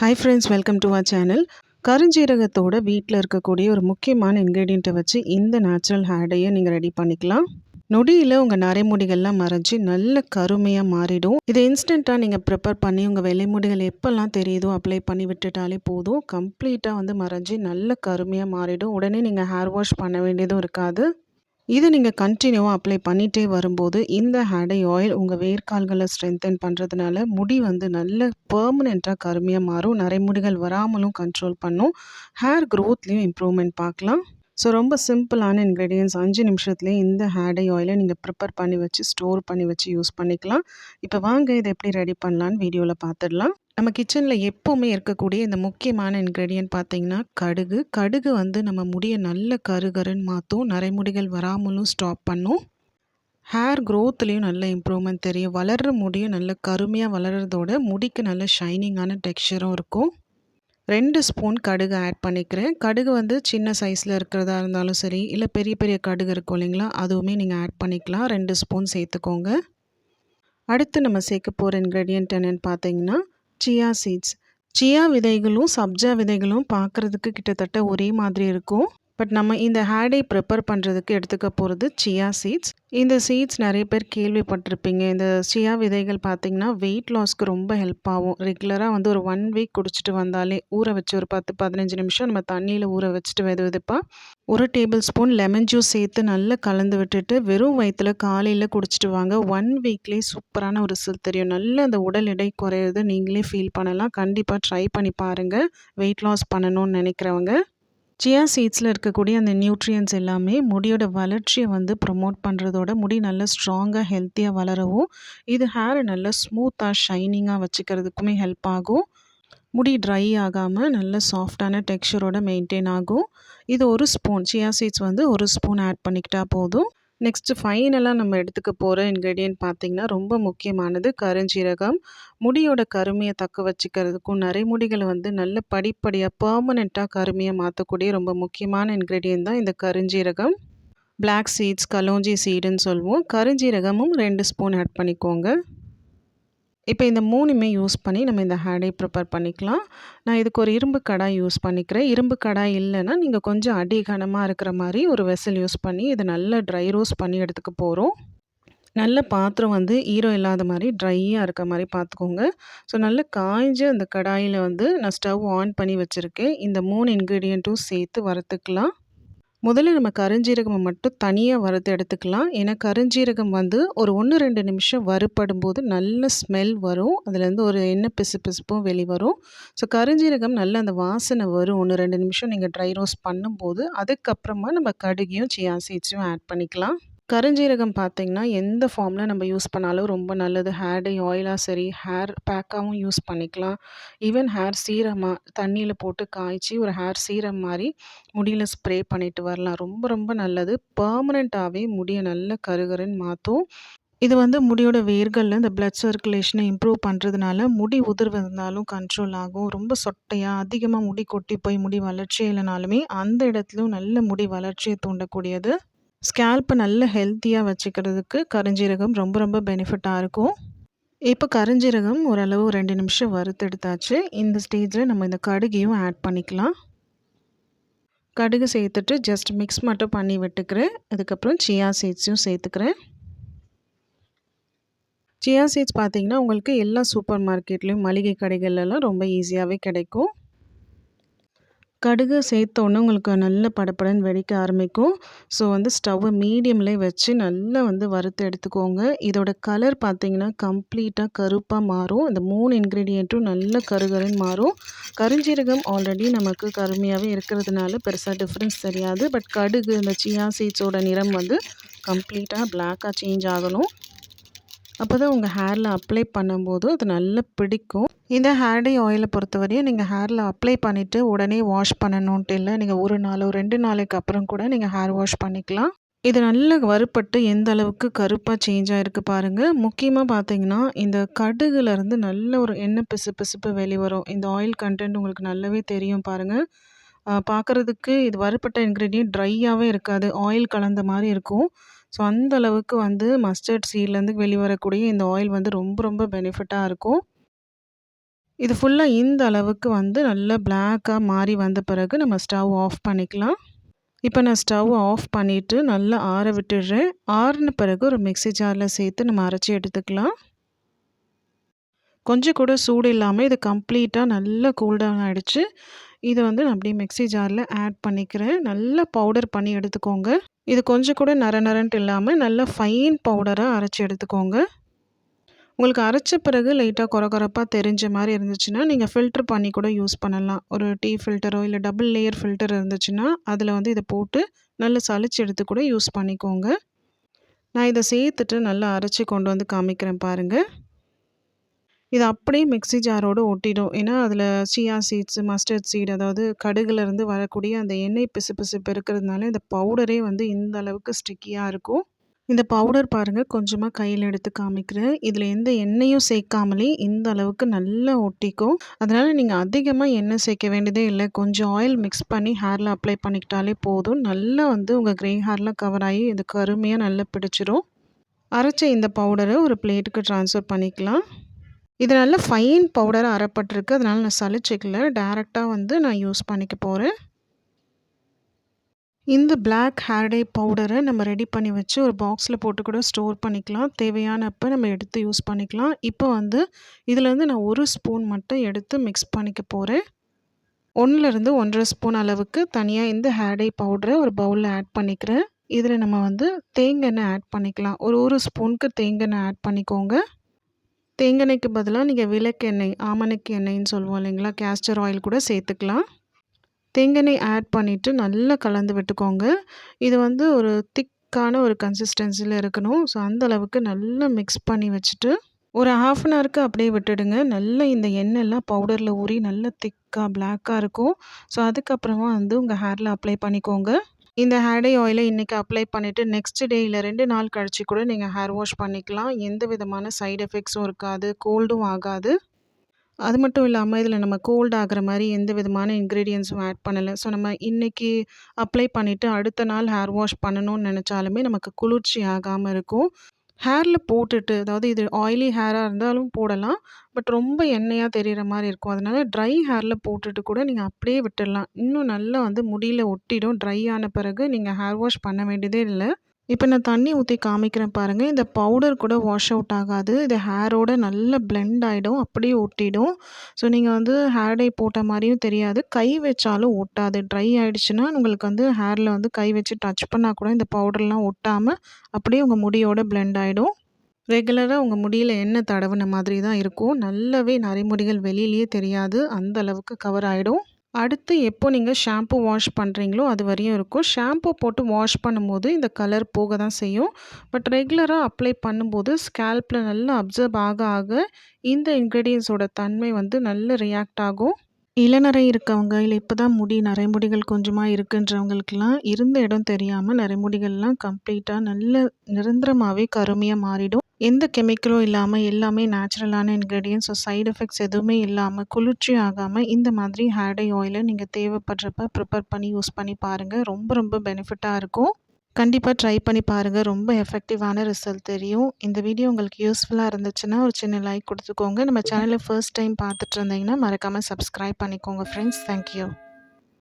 Hi friends welcome to our channel கருஞ்சீரகத்தோட வீட்டில் இருக்கக்கூடிய ஒரு முக்கியமான இன்க்ரீடியண்ட்டை வச்சு இந்த நேச்சுரல் ஹேடையை நீங்கள் ரெடி பண்ணிக்கலாம். நொடியில் உங்கள் நரைமுடிகள்லாம் மறைஞ்சி நல்ல கருமையாக மாறிடும். இதை இன்ஸ்டண்ட்டாக நீங்கள் ப்ரிப்பேர் பண்ணி உங்கள் வெளிமுடிகள் எப்போல்லாம் தெரியுதோ அப்ளை பண்ணி விட்டுட்டாலே போதும். கம்ப்ளீட்டாக வந்து மறைஞ்சி நல்ல கருமையாக மாறிடும். உடனே நீங்கள் ஹேர் வாஷ் பண்ண வேண்டியதும் இருக்காது. இது நீங்கள் கண்டினியூவாக அப்ளை பண்ணிகிட்டே வரும்போது இந்த ஹேடை ஆயில் உங்கள் வேர்க்கால்களை ஸ்ட்ரென்தன் பண்ணுறதுனால முடி வந்து நல்ல பெர்மனெண்ட்டாக கருமையாக மாறும். நரைமுடிகள் வராமலும் கண்ட்ரோல் பண்ணும். ஹேர் க்ரோத்லேயும் இம்ப்ரூவ்மெண்ட் பார்க்கலாம். ஸோ ரொம்ப சிம்பிளான இன்க்ரீடியன்ஸ் அஞ்சு நிமிஷத்துலேயே இந்த ஹேடை ஆயிலை நீங்கள் ப்ரிப்பேர் பண்ணி வச்சு ஸ்டோர் பண்ணி வச்சு யூஸ் பண்ணிக்கலாம். இப்போ வாங்க இதை எப்படி ரெடி பண்ணலான்னு வீடியோவில் பார்த்துடலாம். நம்ம கிச்சனில் எப்போவுமே இருக்கக்கூடிய இந்த முக்கியமான இன்க்ரீடியன்ட் பார்த்திங்கன்னா கடுகு. கடுகு வந்து நம்ம முடியை நல்ல கருகருன்னு மாற்றும் நரைமுடிகள் வராமலும் ஸ்டாப் பண்ணும். ஹேர் க்ரோத்லேயும் நல்ல இம்ப்ரூவ்மெண்ட் தெரியும். வளர்கிற முடியும் நல்ல கருமையாக வளர்கிறதோட முடிக்கு நல்ல ஷைனிங்கான டெக்ஸ்சரும் இருக்கும். ரெண்டு ஸ்பூன் கடுகு ஆட் பண்ணிக்கிறேன். கடுகு வந்து சின்ன சைஸில் இருக்கிறதா இருந்தாலும் சரி இல்லை பெரிய பெரிய கடுகு இருக்கும் இல்லைங்களா அதுவுமே நீங்கள் ஆட் பண்ணிக்கலாம். ரெண்டு ஸ்பூன் சேர்த்துக்கோங்க. அடுத்து நம்ம சேர்க்க போகிற இன்க்ரீடியன்ட் என்னென்னு பார்த்தீங்கன்னா சியா சீட்ஸ் சியா விதைகளும் சப்ஜா விதைகளும் பார்க்குறதுக்கு கிட்டத்தட்ட ஒரே மாதிரி இருக்கும். பட் நம்ம இந்த ஹேடை ப்ரிப்பேர் பண்ணுறதுக்கு எடுத்துக்க போகிறது சியா சீட்ஸ் இந்த சீட்ஸ் நிறைய பேர் கேள்விப்பட்டிருப்பீங்க. இந்த சியா விதைகள் பார்த்திங்கன்னா வெயிட் லாஸ்க்கு ரொம்ப ஹெல்ப் ஆகும். ரெகுலராக வந்து ஒரு ஒன் வீக் குடிச்சிட்டு வந்தாலே ஊற வச்சு ஒரு பத்து பதினஞ்சு நிமிஷம் நம்ம தண்ணியில் ஊற வச்சுட்டு வெது வெதுப்பாக ஒரு டேபிள் ஸ்பூன் லெமன் ஜூஸ் சேர்த்து நல்லா கலந்து விட்டுட்டு வெறும் வயிற்றில் காலையில் குடிச்சிட்டு வாங்க. ஒன் வீக்லேயே சூப்பரான ஒரு ரிசல்ட் தெரியும். நல்ல அந்த உடல் எடை குறையிறது நீங்களே ஃபீல் பண்ணலாம். கண்டிப்பாக ட்ரை பண்ணி பாருங்கள் வெயிட் லாஸ் பண்ணணும்னு நினைக்கிறவங்க. சியா சீட்ஸில் இருக்கக்கூடிய அந்த நியூட்ரியன்ஸ் எல்லாமே முடியோட வளர்ச்சியை வந்து ப்ரொமோட் பண்ணுறதோட முடி நல்லா ஸ்ட்ராங்காக ஹெல்த்தியாக வளரவும் இது ஹேரை நல்லா ஸ்மூத்தாக ஷைனிங்காக வச்சுக்கிறதுக்குமே ஹெல்ப் ஆகும். முடி ட்ரை ஆகாமல் நல்ல சாஃப்டான டெக்ஸ்சரோட மெயின்டைன் ஆகும். இது ஒரு ஸ்பூன் சியா சீட்ஸ் வந்து ஒரு ஸ்பூன் ஆட் பண்ணிக்கிட்டால் போதும். நெக்ஸ்ட்டு ஃபைனலாக நம்ம எடுத்துக்க போகிற இன்க்ரீடியன்ட் பார்த்திங்கன்னா ரொம்ப முக்கியமானது கருஞ்சீரகம். முடியோட கருமையை தக்க வச்சுக்கிறதுக்கும் நரைமுடிகளை வந்து நல்ல படிப்படியாக பர்மனெண்ட்டாக கருமையாக மாற்றக்கூடிய ரொம்ப முக்கியமான இன்க்ரீடியன்ட் தான் இந்த கருஞ்சீரகம். பிளாக் சீட்ஸ் கலோஞ்சி சீடுன்னு சொல்லுவோம். கருஞ்சீரகமும் ரெண்டு ஸ்பூன் ஆட் பண்ணிக்கோங்க. இப்போ இந்த மூணுமே யூஸ் பண்ணி நம்ம இந்த ஹேடை ப்ரிப்பேர் பண்ணிக்கலாம். நான் இதுக்கு ஒரு இரும்பு கடாய் யூஸ் பண்ணிக்கிறேன். இரும்பு கடாய் இல்லைன்னா நீங்கள் கொஞ்சம் அடி கனமாக இருக்கிற மாதிரி ஒரு வெசல் யூஸ் பண்ணி இதை நல்லா ட்ரை ரோஸ் பண்ணி எடுத்துக்க போகிறோம் நல்ல பாத்திரம் வந்து ஈரம் இல்லாத மாதிரி ட்ரையாக இருக்க மாதிரி பார்த்துக்கோங்க ஸோ நல்ல காய்ஞ்சு அந்த கடாயில் வந்து நான் ஸ்டவ் ஆன் பண்ணி வச்சுருக்கேன். இந்த மூணு இன்க்ரீடியண்ட்டும் சேர்த்து வறுத்துக்கலாம். முதல்ல நம்ம கருஞ்சீரகம் மட்டும் தனியாக வறுத்து எடுத்துக்கலாம். ஏன்னா கருஞ்சீரகம் வந்து ஒரு ஒன்று ரெண்டு நிமிஷம் வறுப்படும் போது நல்ல ஸ்மெல் வரும். அதுலேருந்து ஒரு எண்ணெய் பிசு பிசுப்பும் வெளிவரும். ஸோ கருஞ்சீரகம் நல்ல அந்த வாசனை வரும். ஒன்று ரெண்டு நிமிஷம் நீங்கள் ட்ரை ரோஸ்ட் பண்ணும்போது அதுக்கப்புறமா நம்ம கடுகையும் சியா சீட்ஸையும் ஆட் பண்ணிக்கலாம். கருஞ்சீரகம் பார்த்திங்கன்னா எந்த ஃபார்மில் நம்ம யூஸ் பண்ணாலும் ரொம்ப நல்லது. ஹேர் டை ஆயிலாக சரி ஹேர் பேக்காகவும் யூஸ் பண்ணிக்கலாம். ஈவன் ஹேர் சீரமாக தண்ணியில் போட்டு காய்ச்சி ஒரு ஹேர் சீரம் மாதிரி முடியில் ஸ்ப்ரே பண்ணிட்டு வரலாம். ரொம்ப ரொம்ப நல்லது. பர்மனெண்ட்டாகவே முடியை நல்ல கருகருன்னு மாற்றும் இது வந்து முடியோட வேர்களில் இந்த பிளட் சர்க்குலேஷனை இம்ப்ரூவ் பண்ணுறதுனால முடி உதிர்வதுனாலும் கண்ட்ரோல் ஆகும். ரொம்ப சொட்டையாக அதிகமாக முடி கொட்டி போய் முடி வளர்ச்சி இல்லைனாலுமே அந்த இடத்துலையும் நல்ல முடி வளர்ச்சியை தூண்டக்கூடியது. ஸ்கேல்ப்பை நல்ல ஹெல்த்தியாக வச்சுக்கிறதுக்கு கருஞ்சீரகம் ரொம்ப ரொம்ப பெனிஃபிட்டாக இருக்கும். இப்போ கருஞ்சீரகம் ஓரளவு ரெண்டு நிமிஷம் வறுத்தெடுத்தாச்சு இந்த ஸ்டேஜில் நம்ம இந்த கடுகையும் ஆட் பண்ணிக்கலாம். கடுகு சேர்த்துட்டு ஜஸ்ட் மிக்ஸ் மட்டும் பண்ணி விட்டுக்கிறேன். அதுக்கப்புறம் சியா சீட்ஸையும் சேர்த்துக்கிறேன். சியா சீட்ஸ் பார்த்திங்கன்னா உங்களுக்கு எல்லா சூப்பர் மார்க்கெட்லேயும் மளிகை கடைகள்லாம் ரொம்ப ஈஸியாகவே கிடைக்கும். கடுகு சேர்த்தோன்னே உங்களுக்கு நல்ல படப்படன்னு வெடிக்க ஆரம்பிக்கும். ஸோ வந்து ஸ்டவ்வை மீடியம்லேயே வச்சு நல்லா வந்து வறுத்து எடுத்துக்கோங்க. இதோட கலர் பார்த்தீங்கன்னா கம்ப்ளீட்டாக கருப்பாக மாறும். இந்த மூணு இன்க்ரீடியண்ட்டும் நல்ல கருகருன்னு மாறும். கருஞ்சீரகம் ஆல்ரெடி நமக்கு கருமையாகவே இருக்கிறதுனால பெருசாக டிஃப்ரென்ஸ் தெரியாது. பட் கடுகு இந்த சியா சீட்ஸோட நிறம் வந்து கம்ப்ளீட்டாக பிளாக்காக சேஞ்ச் ஆகணும். அப்போ தான் உங்கள் ஹேரில் அப்ளை பண்ணும்போது அது நல்லா பிடிக்கும். இந்த ஹேர் டே ஆயிலை பொறுத்தவரையும் நீங்கள் ஹேரில் அப்ளை பண்ணிவிட்டு உடனே வாஷ் பண்ணணுன்ட்டு இல்லை. நீங்கள் ஒரு நாளோ ரெண்டு நாளைக்கு அப்புறம் கூட நீங்கள் ஹேர் வாஷ் பண்ணிக்கலாம். இது நல்ல வறுப்பட்டு எந்த அளவுக்கு கருப்பாக சேஞ்ச் ஆகிருக்கு பாருங்கள் முக்கியமாக பார்த்தீங்கன்னா இந்த கடுகுலேருந்து நல்ல ஒரு எண்ணெய் பிசு பிசுப்பு வெளிவரும் இந்த ஆயில் கண்டென்ட் உங்களுக்கு நல்லாவே தெரியும் பாருங்கள் பார்க்குறதுக்கு இது வறுப்பட்ட இன்க்ரீடியன்ட் ட்ரையாகவே இருக்காது. ஆயில் கலந்த மாதிரி இருக்கும். ஸோ அந்த அளவுக்கு வந்து மஸ்டர்ட் சீட்லேருந்து வெளிவரக்கூடிய இந்த ஆயில் வந்து ரொம்ப ரொம்ப பெனிஃபிட்டாக இருக்கும். இது ஃபுல்லாக இந்த அளவுக்கு வந்து நல்லா பிளாக்காக மாறி வந்த பிறகு நம்ம ஸ்டவ் ஆஃப் பண்ணிக்கலாம். இப்போ நான் ஸ்டவ் ஆஃப் பண்ணிவிட்டு நல்லா ஆற விட்டுடுறேன். ஆறின பிறகு ஒரு மிக்சி ஜாரில் சேர்த்து நம்ம அரைச்சி எடுத்துக்கலாம். கொஞ்சம் கூட சூடு இல்லாமல் இது கம்ப்ளீட்டாக நல்லா கூல்டவுன் ஆகிடுச்சு இதை வந்து நான் அப்படியே மிக்சி ஜாரில் ஆட் பண்ணிக்கிறேன். நல்லா பவுடர் பண்ணி எடுத்துக்கோங்க. இது கொஞ்சம் கூட நர நரன்ட்டு இல்லாமல் நல்லா ஃபைன் பவுடராக அரைச்சி எடுத்துக்கோங்க. உங்களுக்கு அரைச்ச பிறகு லைட்டாக குறை குறைப்பாக தெரிஞ்ச மாதிரி இருந்துச்சுன்னா நீங்கள் ஃபில்ட்ரு பண்ணி கூட யூஸ் பண்ணலாம். ஒரு டீ ஃபில்டரோ இல்லை டபுள் லேயர் ஃபில்டர் இருந்துச்சுன்னா அதில் வந்து இதை போட்டு நல்லா சளிச்சு எடுத்து கூட யூஸ் பண்ணிக்கோங்க. நான் இதை சேர்த்துட்டு நல்லா அரைச்சி கொண்டு வந்து காமிக்கிறேன் பாருங்கள் இது அப்படியே மிக்ஸி ஜாரோடு ஒட்டிடும். ஏன்னா அதில் சியா சீட்ஸு மஸ்டர்ட் சீட் அதாவது கடுகுலேருந்து வரக்கூடிய அந்த எண்ணெய் பிசு பிசுப்பு இருக்கிறதுனால இந்த பவுடரே வந்து இந்த அளவுக்கு ஸ்டிக்கியாக இருக்கும். இந்த பவுடர் பாருங்கள் கொஞ்சமாக கையில் எடுத்து காமிக்கிறேன். இதில் எந்த எண்ணெயும் சேர்க்காமலே இந்த அளவுக்கு நல்லா ஒட்டிக்கும். அதனால் நீங்கள் அதிகமாக எண்ணெய் சேர்க்க வேண்டியதே இல்லை. கொஞ்சம் ஆயில் மிக்ஸ் பண்ணி ஹேரில் அப்ளை பண்ணிக்கிட்டாலே போதும். நல்லா வந்து உங்கள் க்ரே ஹேர்லாம் கவர் ஆகி இது கருமையாக நல்லா பிடிச்சிரும். அரைச்ச இந்த பவுடரை ஒரு பிளேட்டுக்கு ட்ரான்ஸ்ஃபர் பண்ணிக்கலாம். இது நல்ல ஃபைன் பவுடராக அரைப்பட்டிருக்கு. அதனால் நான் சளிச்சிக்கல டேரெக்டாக வந்து நான் யூஸ் பண்ணிக்க போகிறேன் இந்த பிளாக் ஹேர் டே பவுடரை நம்ம ரெடி பண்ணி வச்சு ஒரு பாக்ஸில் போட்டு கூட ஸ்டோர் பண்ணிக்கலாம். தேவையானப்போ நம்ம எடுத்து யூஸ் பண்ணிக்கலாம். இப்போ வந்து இதிலேருந்து நான் ஒரு ஸ்பூன் மட்டும் எடுத்து மிக்ஸ் பண்ணிக்க போகிறேன் ஒன்றுலேருந்து ஒன்றரை ஸ்பூன் அளவுக்கு தனியாக இந்த ஹேர் டே பவுடரை ஒரு பவுலில் ஆட் பண்ணிக்கிறேன். இதில் நம்ம வந்து தேங்காய் ஆட் பண்ணிக்கலாம். ஒரு ஒரு ஸ்பூனுக்கு தேங்காய் ஆட் பண்ணிக்கோங்க. தேங்காய்க்கு பதிலாக நீங்கள் விளக்கெண்ணெய் ஆமணக்கு எண்ணெய்ன்னு சொல்லுவோம் இல்லைங்களா? கேஸ்டர் ஆயில் கூட சேர்த்துக்கலாம். தேங்காய் ஆட் பண்ணிவிட்டு நல்லா கலந்து விட்டுக்கோங்க. இது வந்து ஒரு திக்கான ஒரு கன்சிஸ்டன்சியில் இருக்கணும். ஸோ அந்த அளவுக்கு நல்லா மிக்ஸ் பண்ணி வச்சுட்டு ஒரு ஹாஃப் அன் ஹவருக்கு அப்படியே விட்டுடுங்க. நல்லா இந்த எண்ணெய்லாம் பவுடரில் ஊறி நல்லா திக்காக பிளாக்காக இருக்கும். ஸோ அதுக்கப்புறமா வந்து உங்கள் ஹேரில் அப்ளை பண்ணிக்கோங்க. இந்த ஹேர் டே ஆயிலை இன்றைக்கி அப்ளை பண்ணிவிட்டு நெக்ஸ்ட் டே இல்லை ரெண்டு நாள் கழித்து கூட நீங்கள் ஹேர் வாஷ் பண்ணிக்கலாம். எந்த விதமான சைடு எஃபெக்ட்ஸும் இருக்காது கோல்டும் ஆகாது. அது மட்டும் இல்லாமல் இதில் நம்ம கோல்ட் ஆகிற மாதிரி எந்த விதமான இன்க்ரீடியன்ஸும் ஆட் பண்ணலை. ஸோ நம்ம இன்றைக்கி அப்ளை பண்ணிவிட்டு அடுத்த நாள் ஹேர் வாஷ் பண்ணணும்னு நினச்சாலுமே நமக்கு குளிர்ச்சி ஆகாமல் இருக்கும். ஹேரில் போட்டுட்டு அதாவது இது ஆயிலி ஹேராக இருந்தாலும் போடலாம். பட் ரொம்ப எண்ணெயாக தெரிகிற மாதிரி இருக்கும். அதனால் ட்ரை ஹேரில் போட்டுட்டு கூட நீங்கள் அப்படியே விட்டுடலாம். இன்னும் நல்லா வந்து முடியில் ஒட்டிடும். ட்ரை ஆன பிறகு நீங்கள் ஹேர் வாஷ் பண்ண வேண்டியதே இல்லை. இப்போ நான் தண்ணி ஊற்றி காமிக்கிறேன் பாருங்கள் இந்த பவுடர் கூட வாஷ் அவுட் ஆகாது. இது ஹேரோட நல்ல பிளெண்ட் ஆகிடும் அப்படியே ஒட்டிடும். ஸோ நீங்கள் வந்து ஹேர் டை போட்ட மாதிரியும் தெரியாது. கை வச்சாலும் ஒட்டாது. ட்ரை ஆகிடுச்சுன்னா உங்களுக்கு வந்து ஹேரில் வந்து கை வச்சு டச் பண்ணால் கூட இந்த பவுடர்லாம் ஒட்டாமல் அப்படியே உங்கள் முடியோட பிளெண்ட் ஆகிடும் ரெகுலராக உங்கள் முடியில் என்ன தடவின மாதிரி தான் இருக்கும். நல்லாவே நரைமுடிகள் வெளியிலேயே தெரியாது. அந்த அளவுக்கு கவர் ஆகிடும் அடுத்து எப்போ நீங்கள் ஷாம்பு வாஷ் பண்ணுறீங்களோ அது வரையும் இருக்கும். ஷாம்பு போட்டு வாஷ் பண்ணும்போது இந்த கலர் போக தான் செய்யும். பட் ரெகுலராக அப்ளை பண்ணும்போது ஸ்கேல்பில் நல்லா அப்சர்வ் ஆக ஆக இந்த இன்க்ரீடியன்ஸோட தன்மை வந்து நல்ல ரியாக்ட் ஆகும். இளநரை இருக்கவங்க இல்லை இப்போ தான் முடி நரைமுடிகள் கொஞ்சமாக இருக்குன்றவங்களுக்கெல்லாம் இருந்த இடம் தெரியாமல் நரைமுடிகள்லாம் கம்ப்ளீட்டாக நல்ல நிரந்தரமாகவே கருமையாக மாறிடும். எந்த கெமிக்கலும் இல்லாமல் எல்லாமே நேச்சுரலான இன்க்ரீடியன்ஸ் ஸோ சைடு எஃபெக்ட்ஸ் எதுவுமே இல்லாமல் குளிர்ச்சி ஆகாமல் இந்த மாதிரி ஹேர் டை ஆயிலை நீங்கள் தேவைப்படுறப்ப ப்ரிப்பேர் பண்ணி யூஸ் பண்ணி பாருங்கள் ரொம்ப ரொம்ப பெனிஃபிட்டாக இருக்கும். கண்டிப்பாக ட்ரை பண்ணி பாருங்கள் ரொம்ப எஃபெக்டிவான ரிசல்ட் தெரியும். இந்த வீடியோ உங்களுக்கு யூஸ்ஃபுல்லாக இருந்துச்சுன்னா ஒரு சின்ன லைக் கொடுத்துக்கோங்க. நம்ம சேனலை ஃபர்ஸ்ட் டைம் பார்த்துட்டு இருந்தீங்கன்னா மறக்காமல் சப்ஸ்கிரைப் பண்ணிக்கோங்க ஃப்ரெண்ட்ஸ் தேங்க்யூ